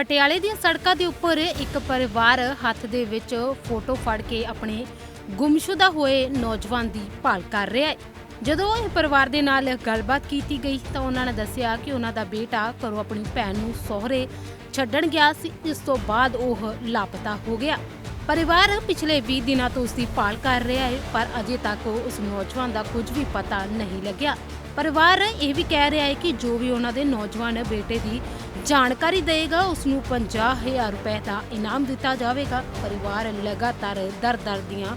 ਪਟਿਆਲੇ ਦੀਆਂ ਸੜਕਾਂ ਦੇ ਉੱਪਰ ਇੱਕ ਪਰਿਵਾਰ ਹੱਥ ਦੇ ਵਿੱਚ ਫੋਟੋ ਫੜ ਕੇ ਆਪਣੇ ਗੁੰਮਸ਼ੁਦਾ ਹੋਏ ਨੌਜਵਾਨ ਦੀ ਭਾਲ ਕਰ ਰਿਹਾ ਹੈ। ਜਦੋਂ ਇਹ ਪਰਿਵਾਰ ਦੇ ਨਾਲ ਗੱਲਬਾਤ ਕੀਤੀ ਗਈ ਤਾਂ ਉਹਨਾਂ ਨੇ ਦੱਸਿਆ ਕਿ ਉਹਨਾਂ ਦਾ ਬੇਟਾ ਘਰੋਂ ਆਪਣੀ ਭੈਣ ਨੂੰ ਸਹੁਰੇ ਛੱਡਣ ਗਿਆ ਸੀ। ਇਸ ਤੋਂ ਬਾਅਦ ਉਹ ਲਾਪਤਾ ਹੋ ਗਿਆ। ਪਰਿਵਾਰ ਪਿਛਲੇ 20 ਦਿਨਾਂ ਤੋਂ ਉਸ ਦੀ ਭਾਲ ਕਰ ਰਿਹਾ ਹੈ, ਪਰ ਅਜੇ ਤੱਕ ਉਸ ਨੌਜਵਾਨ ਦਾ ਕੁਝ ਵੀ ਪਤਾ ਨਹੀਂ ਲੱਗਿਆ। ਪਰਿਵਾਰ ਇਹ ਵੀ ਕਹਿ ਰਿਹਾ ਹੈ ਕਿ ਜੋ ਵੀ ਉਹਨਾਂ ਦੇ ਨੌਜਵਾਨ ਬੇਟੇ ਦੀ ਜਾਣਕਾਰੀ ਦੇਗਾ ਉਸ ਨੂੰ 50000 ਰੁਪਏ ਦਾ ਇਨਾਮ ਦਿੱਤਾ ਜਾਵੇਗਾ। ਪਰਿਵਾਰ ਲਗਾਤਾਰ ਦਰ-ਦਰ ਦੀਆਂ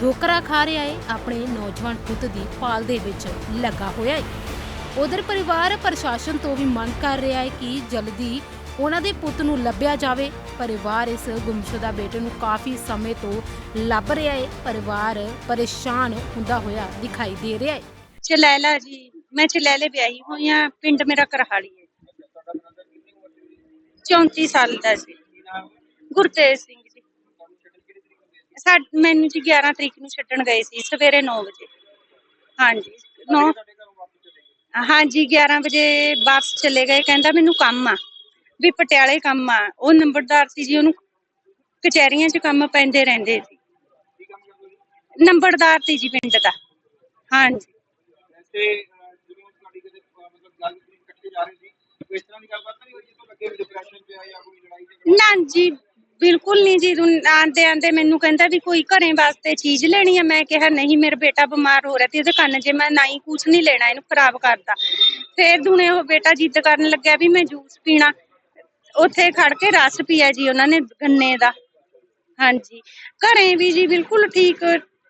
ਠੋਕਰਾਂ ਖਾ ਰਿਹਾ ਹੈ। ਆਪਣੇ ਨੌਜਵਾਨ ਪੁੱਤ ਦੀ ਭਾਲ ਦੇ ਵਿੱਚ ਲੱਗਾ ਹੋਇਆ ਹੈ। ਉਧਰ ਪਰਿਵਾਰ ਪ੍ਰਸ਼ਾਸਨ ਤੋਂ ਵੀ ਮੰਗ ਕਰ ਰਿਹਾ ਹੈ ਕਿ ਜਲਦੀ ਉਹਨਾਂ ਦੇ ਪੁੱਤ ਨੂੰ ਲੱਭਿਆ ਜਾਵੇ। ਪਰਿਵਾਰ ਇਸ ਗੁੰਮਸ਼ੁਦਾ ਬੇਟੇ ਨੂੰ ਕਾਫੀ ਸਮੇਂ ਤੋਂ ਲੱਭ ਰਿਹਾ ਹੈ। ਪਰਿਵਾਰ ਪਰੇਸ਼ਾਨ ਹੁੰਦਾ ਹੋਇਆ ਦਿਖਾਈ ਦੇ ਰਿਹਾ ਹੈ। ਚਲੈਲਾ ਜੀ। ਮੈਂ ਚਲੈਲੇ ਵਿਆਹੀ ਹੋਈ ਆ ਪਿੰਡ ਮੇਰਾ ਕਰਹਾਲੀ ਹੈ। 34 ਸਾਲ ਦਾ ਸੀ। ਗੁਰਤੇਜ ਸਿੰਘ ਜੀ। ਸਾ ਮੈਨੂੰ ਜੀ 11 ਤਰੀਕ ਨੂੰ ਛੱਡਣ ਗਏ ਸੀ, ਸਵੇਰੇ 9 ਵਜੇ। ਹਾਂਜੀ 9 ਹਾਂਜੀ 11 ਵਜੇ ਵਾਪਸ ਚਲੇ ਗਏ, ਕਹਿੰਦਾ ਮੈਨੂੰ ਕੰਮ ਆ, ਵੀ ਪਟਿਆਲੇ ਕੰਮ ਆ। ਉਹ ਨੰਬਰਦਾਰ ਸੀ ਜੀ, ਉਹਨੂੰ ਕਚਹਿਰੀਆਂ 'ਚ ਕੰਮ ਪੈਂਦੇ ਰਹਿੰਦੇ ਸੀ। ਨੰਬਰਦਾਰ ਸੀ ਜੀ ਪਿੰਡ ਦਾ। ਹਾਂਜੀ। ਤੇ ਨਾ ਜੀ, ਬਿਲਕੁਲ ਨਹੀਂ ਜੀ। ਆਂਦੇ ਆਂਦੇ ਮੈਨੂੰ ਕਹਿੰਦਾ ਵੀ ਕੋਈ ਘਰੇ ਵਾਸਤੇ ਚੀਜ਼ ਲੈਣੀ ਹੈ ਮੈਂ ਕਿਹਾ, ਨਹੀਂ, ਮੇਰਾ ਬੇਟਾ ਬਿਮਾਰ ਹੋ ਰਿਹਾ ਤੇ ਇਹਦੇ ਕੰਨ ਜੇ ਮੈਂ ਨਹੀਂ ਕੁਝ ਨਹੀਂ ਲੈਣਾ। ਇਹਨੂੰ ਖਰਾਬ ਕਰਦਾ ਫੇਰ ਦੁਨੇ ਉਹ ਬੇਟਾ ਜਿੱਦ ਕਰਨ ਲੱਗਿਆ ਵੀ ਮੈਂ ਜੂਸ ਪੀਣਾ। ਉੱਥੇ ਖੜ ਕੇ ਰਸ ਪੀਆ ਜੀ ਉਹਨਾਂ ਨੇ ਗੰਨੇ ਦਾ। ਹਾਂਜੀ। ਘਰੇ ਵੀ ਜੀ ਬਿਲਕੁਲ ਠੀਕ,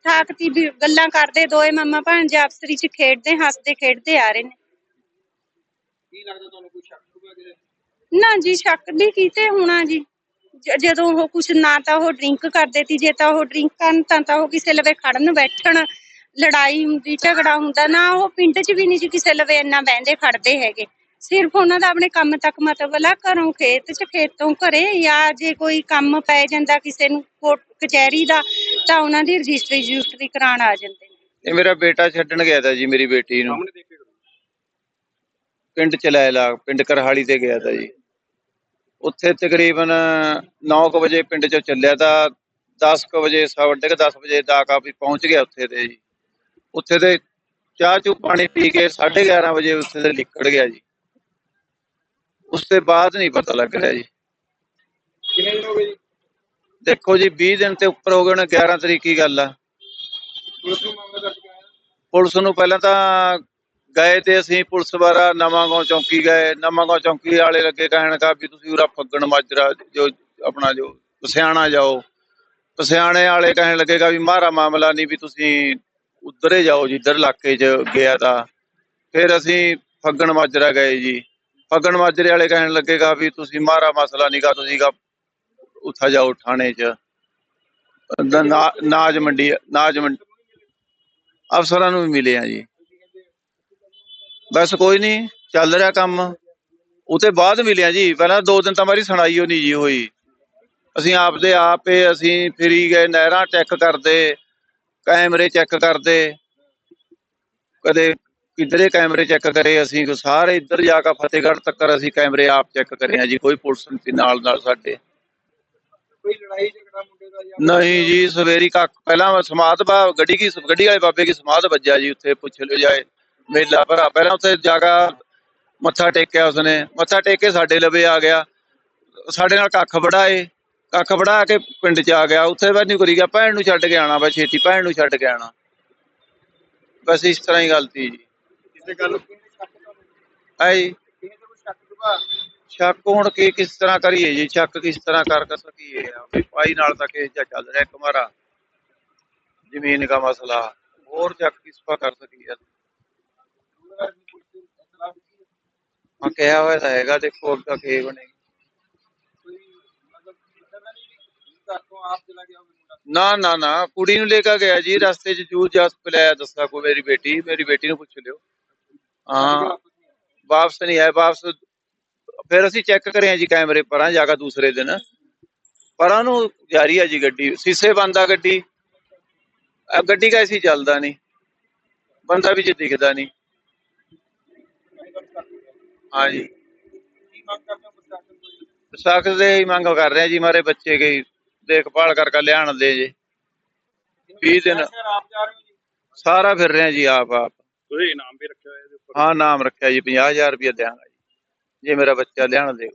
ਠਾਕ ਤੀ ਗੱਲਾਂ ਕਰਦੇ ਦੋਏ ਮੰਮਾ ਭਾਂਜੇ ਆਪਸਰੀ ਚ ਖੇਡਦੇ, ਹੱਸਦੇ, ਖੇਡਦੇ ਆ ਰਹੇ ਨੇ। ਕੀ ਲੱਗਦਾ ਤੁਹਾਨੂੰ ਕੋਈ ਸ਼ੱਕ ਸ਼ੁਬਾ ਕਿਤੇ ਨਾ ਜੀ ਸ਼ੱਕ ਵੀ ਕੀਤੇ ਹੋਣਾ ਜੀ। ਜ- ਜਦੋਂ ਉਹ ਕੁਛ ਨਾ ਤਾਂ ਉਹ ਡਰਿੰਕ ਕਰਦੇ ਸੀ ਜੇ ਤਾਂ ਉਹ ਡਰਿੰਕ ਕਰਨ ਤਾਂ ਤਾਂ ਉਹ ਕਿਸੇ ਲਵੇ ਖੜਨ ਬੈਠਣ। ਲੜਾਈ ਹੁੰਦੀ ਝਗੜਾ ਹੁੰਦਾ ਨਾ ਉਹ ਪਿੰਡ 'ਚ ਵੀ ਨਹੀਂ ਜੀ ਕਿਸੇ ਲਵੇ ਇੰਨਾ ਬਹਿੰਦੇ ਖੜਦੇ ਹੈਗੇ। ਸਿਰਫ ਉਹਨਾਂ ਦਾ ਆਪਣੇ ਕੰਮ ਤੱਕ ਮਤਲਬ ਆ ਘਰੋਂ ਖੇਤ 'ਚ ਖੇਤੋਂ ਘਰੇ ਜਾਂ ਜੇ ਕੋਈ ਕੰਮ ਪੈ ਜਾਂਦਾ ਕਿਸੇ ਨੂੰ ਕੋਰਟ ਕਚਹਿਰੀ ਦਾ ਤਾਂ ਉਹਨਾਂ ਦੀ ਰਜਿਸਟਰੀ ਰਜਿਸਟਰੀ ਕਰਾਉਣ ਆ ਜਾਂਦੇ ਨੇ। ਇਹ ਮੇਰਾ ਬੇਟਾ ਛੱਡਣ ਗਿਆ ਤਾ ਜੀ ਮੇਰੀ ਬੇਟੀ ਨੂੰ। ਸਾਹਮਣੇ ਦੇਖੇ ਪਿੰਡ ਚਲੈਲਾ ਪਿੰਡ ਕਰਹਾਲੀ ਤੇ ਗਿਆ ਤਾ ਜੀ। ਉੱਥੇ ਤਕਰੀਬਨ 9:00 ਵਜੇ ਪਿੰਡ ਚੋਂ ਚੱਲਿਆ ਤਾਂ 10:00 ਵਜੇ ਸਾਢੇ ਕੁ 10 ਵਜੇ ਦਾ ਕਾਫੀ ਪਹੁੰਚ ਗਿਆ ਉੱਥੇ ਤੇ ਜੀ। ਉੱਥੇ ਤੇ ਚਾਹ ਚੂ ਪਾਣੀ ਪੀ ਕੇ 11:30 ਵਜੇ ਉੱਥੇ ਤੇ ਨਿਕਲ ਗਿਆ ਜੀ। ਉਸ ਤੋਂ ਬਾਅਦ ਨਹੀਂ ਪਤਾ ਲੱਗ ਰਿਹਾ ਜੀ। ਕਿੰਨੇ ਦਿਨ ਹੋ ਗਏ ਜੀ? ਦੇਖੋ ਜੀ 20 ਦਿਨ ਤੇ ਉੱਪਰ ਹੋ ਗਏ ਨੇ 11 ਤਰੀਕ ਦੀ ਗੱਲ ਆ। ਪੁਲਿਸ ਨੂੰ ਪਹਿਲਾਂ ਤਾਂ ਗਏ ਤੇ ਅਸੀਂ ਪੁਲਿਸ ਵਾਲਾ ਨਵਾਂਗਾਉਂ ਚੌਂਕੀ ਗਏ ਨਵਾਂਗਾਉਂ ਚੌਂਕੀ ਵਾਲੇ ਲੱਗੇ ਕਹਿਣ ਕਾ ਵੀ ਤੁਸੀਂ ਉਰਾ ਫੱਗਣ ਮਾਜਰਾ ਜੋ ਆਪਣਾ ਜੋ ਪਸਿਆਣਾ ਜਾਓ। ਪਸਿਆਣੇ ਵਾਲੇ ਕਹਿਣ ਲੱਗੇਗਾ ਵੀ ਮਾਰਾ ਮਾਮਲਾ ਨਹੀਂ ਵੀ ਤੁਸੀਂ ਉਧਰੇ ਜਾਓ ਜਿੱਧਰ ਇਲਾਕੇ 'ਚ ਗਿਆ ਤਾਂ। ਫਿਰ ਅਸੀਂ ਫੱਗਣ ਮਾਜਰਾ ਗਏ ਜੀ। ਫੱਗਣ ਮਾਜਰੇ ਵਾਲੇ ਕਹਿਣ ਲੱਗੇਗਾ ਵੀ ਤੁਸੀਂ ਮਾਰਾ ਮਸਲਾ ਨਹੀਂਗਾ ਤੁਸੀਂਗਾ ਉੱਥਾ ਜਾਓ ਥਾਣੇ 'ਚ। ਨਾ- ਨਾਜ ਮੰਡੀ ਨਾਜ ਮੰਡੀ, ਅਫਸਰਾਂ ਨੂੰ ਵੀ ਮਿਲੇ ਆ ਜੀ। ਬਸ ਕੋਈ ਨਹੀਂ ਚੱਲ ਰਿਹਾ ਕੰਮ। ਉਤੇ ਬਾਅਦ ਮਿਲਿਆ ਜੀ ਪਹਿਲਾਂ ਦੋ ਦਿਨ ਤਾਂ ਮਾਰੀ ਸੁਣਾਈ ਨਹੀਂ ਜੀ ਹੋਈ। ਅਸੀਂ ਆਪਦੇ ਆਪੇ ਅਸੀਂ ਫਿਰੀ ਗਏ ਨਹਿਰਾਂ ਚੈੱਕ ਕਰਦੇ ਕੈਮਰੇ ਚੈੱਕ ਕਰਦੇ। ਕਦੇ ਕਿਧਰੇ ਕੈਮਰੇ ਚੈੱਕ ਕਰੇ ਅਸੀਂ ਸਾਰੇ ਇੱਧਰ ਜਾ ਕੇ ਫਤਿਹਗੜ੍ਹ ਤੱਕ ਅਸੀਂ ਕੈਮਰੇ ਆਪ ਚੈੱਕ ਕਰੇ ਆ ਜੀ ਕੋਈ ਪੁਲਿਸ ਨਹੀਂ ਨਾਲ ਨਾਲ ਸਾਡੇ। ਕੋਈ ਲੜਾਈ ਝਗੜਾ ਮੁੰਡੇ ਦਾ ਜਾਂ ਨਹੀਂ ਜੀ ਸਵੇਰੀ ਕੱਕ ਪਹਿਲਾਂ ਸਮਾਧ ਬਾ ਗੱਡੀ ਕੀ ਗੱਡੀ ਵਾਲੇ ਬਾਬੇ ਕੀ ਸਮਾਧ ਵੱਜਿਆ ਜੀ ਉੱਥੇ ਪੁੱਛ ਲਿਓ ਜਾਏ। ਮੇਲਾ ਭਰਾ ਪਹਿਲਾਂ ਉੱਥੇ ਜਾਗਾ ਮੱਥਾ ਟੇਕਿਆ ਉਸਨੇ ਮੱਥਾ ਟੇਕ ਕੇ ਸਾਡੇ ਲਵੇ ਆ ਗਿਆ। ਸਾਡੇ ਨਾਲ ਕੱਖ ਵੜਾਏ ਕੱਖ ਵੜਾ ਕੇ ਪਿੰਡ ਚ ਆ ਗਿਆ। ਉੱਥੇ ਨਹੀਂ ਕਰੀ ਗਿਆ ਭੈਣ ਨੂੰ ਛੱਡ ਕੇ ਆਣਾ ਬਸ ਛੇਤੀ ਭੈਣ ਨੂੰ ਛੱਡ ਕੇ ਆਣਾ ਬਸ ਇਸ ਤਰ੍ਹਾਂ ਹੀ ਗੱਲ ਜੀ। ਕਿਸੇ ਗੱਲ ਕਿੰਨੇ ਸ਼ੱਕ ਆਈ ਹੁਣ ਕੀ ਕਿਸ ਤਰ੍ਹਾਂ ਕਰੀਏ ਜੀ? ਸ਼ੱਕ ਕਿਸ ਤਰ੍ਹਾਂ ਕਰ ਕਰ ਸਕੀਏ? ਵੀ ਭਾਈ ਨਾਲ ਤਾਂ ਕੇਸ ਜਿਹਾ ਚੱਲ ਰਿਹਾ ਕੁਮਾਰਾ ਜ਼ਮੀਨ ਦਾ ਮਸਲਾ। ਹੋਰ ਸ਼ੱਕ ਕਿਸ ਪਾ ਕਰ ਸਕੀਏ? ਹਾਂ, ਕਿਹਾ ਹੋਇਆ ਤਾਂ ਹੈਗਾ, ਦੇਖੋ ਅੱਗਾ ਕੀ ਬਣੇਗੀ। ਨਾ ਨਾ ਨਾ, ਕੁੜੀ ਨੂੰ ਲੈ ਕੇ ਗਿਆ ਜੀ, ਰਸਤੇ 'ਚ ਜੂਸ ਜਾਸ ਪਿਲਾਇਆ ਦੱਸਾ ਕੋ ਮੇਰੀ ਬੇਟੀ ਮੇਰੀ ਬੇਟੀ ਨੂੰ ਪੁੱਛ ਲਿਓ। ਹਾਂ, ਵਾਪਸ ਨਹੀਂ ਆਇਆ, ਵਾਪਸ ਫਿਰ ਅਸੀਂ ਚੈੱਕ ਕਰਿਆ ਜੀ ਕੈਮਰੇ ਪਰਾਂ ਜਾ ਕੇ ਦੂਸਰੇ ਦਿਨ। ਪਰਾਂ ਨੂੰ ਜਾਰੀ ਆ ਜੀ ਗੱਡੀ, ਸੀਸੇ ਬੰਦ ਗੱਡੀ। ਗੱਡੀ ਕੈਸੀ ਚੱਲਦਾ ਨਹੀਂ, ਬੰਦਾ ਵਿੱਚ ਦਿਖਦਾ ਨਹੀਂ। ਹਾਂ ਜੀ ਕੀ ਮੰਗ ਕਰਦੇ ਹੋ ਪ੍ਰਸ਼ਾਸਨ ਤੋਂ ਜੀ? ਸਖਤ ਦੇ ਹੀ ਮੰਗ ਕਰ ਰਹੇ ਜੀ ਮਾਰੇ ਬੱਚੇ ਕੀ ਦੇਖਭਾਲ ਕਰਕੇ ਲਿਆਣ ਦੇ ਜੀ। 20 ਦਿਨ ਸ਼ਹਿਰ ਆਪ ਜਾ ਰਹੇ ਹੋ ਜੀ? ਸਾਰਾ ਫਿਰ ਰਹੇ ਆ ਜੀ ਆਪ ਆਪ। ਤੁਸੀਂ ਇਨਾਮ ਵੀ ਰੱਖਿਆ ਹੋਇਆ ਇਹਦੇ ਉੱਪਰ? ਹਾਂ ਨਾਮ ਰੱਖਿਆ ਜੀ 50000 ਰੁਪਏ ਦਿਆਂਗਾ ਜੀ। ਜੇ ਮੇਰਾ ਬੱਚਾ ਲਿਆਣ ਦੇ